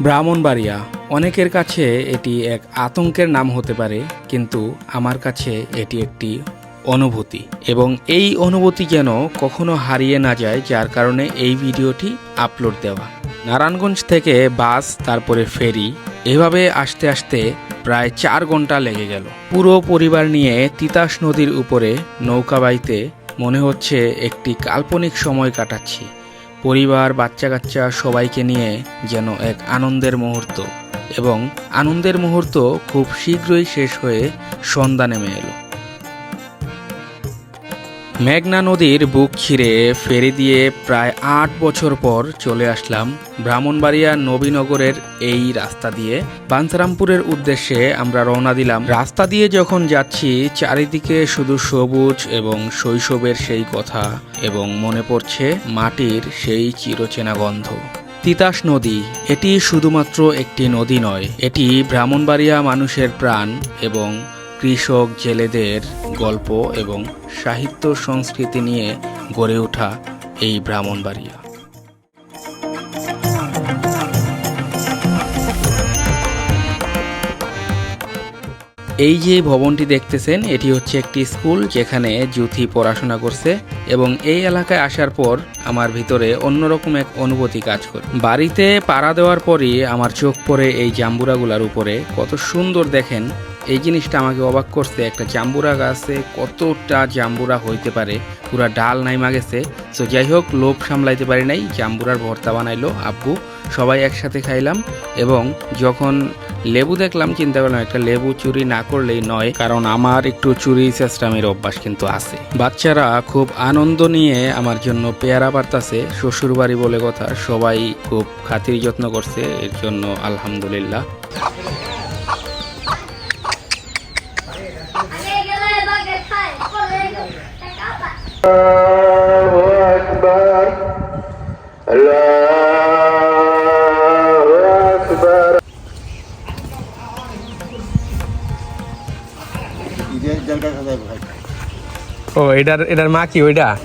ব্রাহ্মণবাড়িয়া। অনেকের কাছে এটি এক আতঙ্কের নাম হতে পারে, কিন্তু আমার কাছে এটি একটি অনুভূতি। এবং এই অনুভূতি যেন কখনো হারিয়ে না যায়, যার কারণে এই ভিডিওটি আপলোড দেওয়া। নারায়ণগঞ্জ থেকে বাস, তারপরে ফেরি, এভাবে আসতে আসতে প্রায় চার ঘণ্টা লেগে গেল। পুরো পরিবার নিয়ে তিতাস নদীর উপরে নৌকা বাইতে মনে হচ্ছে একটি কাল্পনিক সময় কাটাচ্ছি। পরিবার বাচ্চা কাচ্চা সবাইকে নিয়ে যেন এক আনন্দের মুহূর্ত এবং আনন্দের মুহূর্ত খুব শীঘ্রই শেষ হয়ে সন্ধ্যা নেমে এলো। মেঘনা নদীর বুক ছিঁড়ে ফেরি দিয়ে প্রায় আট বছর পর চলে আসলাম ব্রাহ্মণবাড়িয়া নবীনগরের এই রাস্তা দিয়ে। বাঞ্ছারামপুরের উদ্দেশ্যে আমরা রওনা দিলাম। রাস্তা দিয়ে যখন যাচ্ছি, চারিদিকে শুধু সবুজ এবং শৈশবের সেই কথা এবং মনে পড়ছে মাটির সেই চিরচেনা গন্ধ। তিতাস নদী, এটি শুধুমাত্র একটি নদী নয়, এটি ব্রাহ্মণবাড়িয়া মানুষের প্রাণ এবং কৃষক জেলেদের গল্প এবং সাহিত্য সংস্কৃতি নিয়ে গড়ে ওঠা এই ব্রাহ্মণবাড়িয়া। এই যে ভবনটি দেখতেছেন, এটি হচ্ছে একটি স্কুল যেখানে জুথি পড়াশোনা করছে এবং এই এলাকায় আসার পর আমার ভিতরে অন্যরকম এক অনুভূতি কাজ করে। বাড়িতে পাড়া দেওয়ার পরই আমার চোখ পড়ে এই জাম্বুরাগুলার উপরে। কত সুন্দর দেখেন, এই জিনিসটা আমাকে অবাক করছে। একটা জাম্বুরা গাছে কতটা জাম্বুরা হইতে পারে, পুরা ডাল নাইমা গেছে। তো যাই হোক, লোভ সামলাইতে পারি নাই, জাম্বুরার ভর্তা বানাইলো, আব্বু, সবাই একসাথে খাইলাম এবং যখন লেবু দেখলাম, চিন্তা করলাম, একটা লেবু চুরি না করলেই নয়, কারণ আমার একটু চুরি সিস্টেমের অভ্যাস কিন্তু আছে। বাচ্চারা খুব আনন্দ নিয়ে আমার জন্য পেয়ারা বার্তাছে শ্বশুর বাড়ি বলে কথা, সবাই খুব খাতির যত্ন করছে, এর জন্য আলহামদুলিল্লাহ। Uh... ও এটার এটার মা কি ওইটা?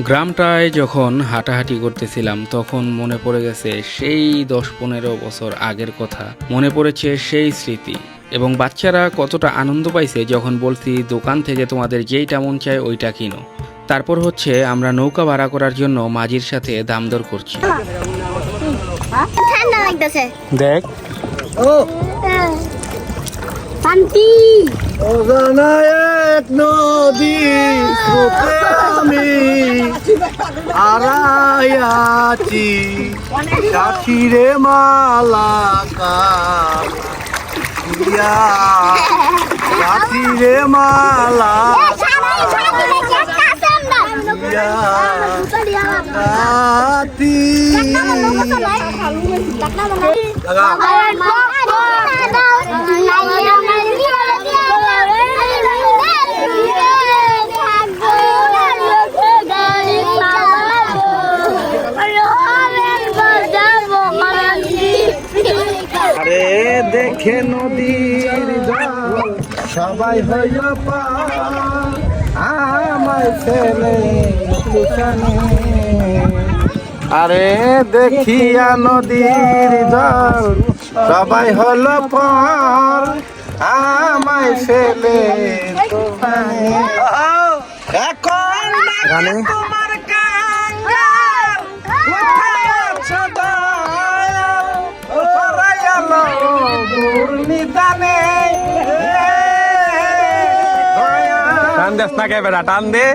গ্রামটায় যখন হাঁটাহাঁটি করতেছিলাম তখন মনে পড়ে গেছে সেই দশ পনেরো বছর আগের কথা। মনে পড়েছে সেই স্মৃতি। এবং বাচ্চারা কতটা আনন্দ পাইছে যখন বলছি দোকান থেকে তোমাদের যেইটা মন চায় ওইটা কিনো। তারপর হচ্ছে আমরা নৌকা ভাড়া করার জন্য মাঝির সাথে দামদর করছি। ঠান্ডা লাগতেছে। দেখ। শান্তি। অজানা এক নদী স্রোতে আমি আড়াইয়াছি সাথীরে মালা সাথী আরে দেখে নদীর সবাই হইল পার আমায় ছেলে আরে দেখিয়া নদীর জল সবাই হলো পর আমায় এখন গানে। টান দেস না কে বেটা টান দে।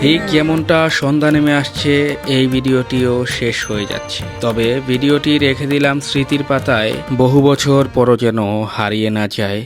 ঠিক যেমনটা সন্ধ্যা নেমে আসছে, এই ভিডিওটিও শেষ হয়ে যাচ্ছে। তবে ভিডিওটি রেখে দিলাম স্মৃতির পাতায়, বহু বছর পরও যেন হারিয়ে না যায়।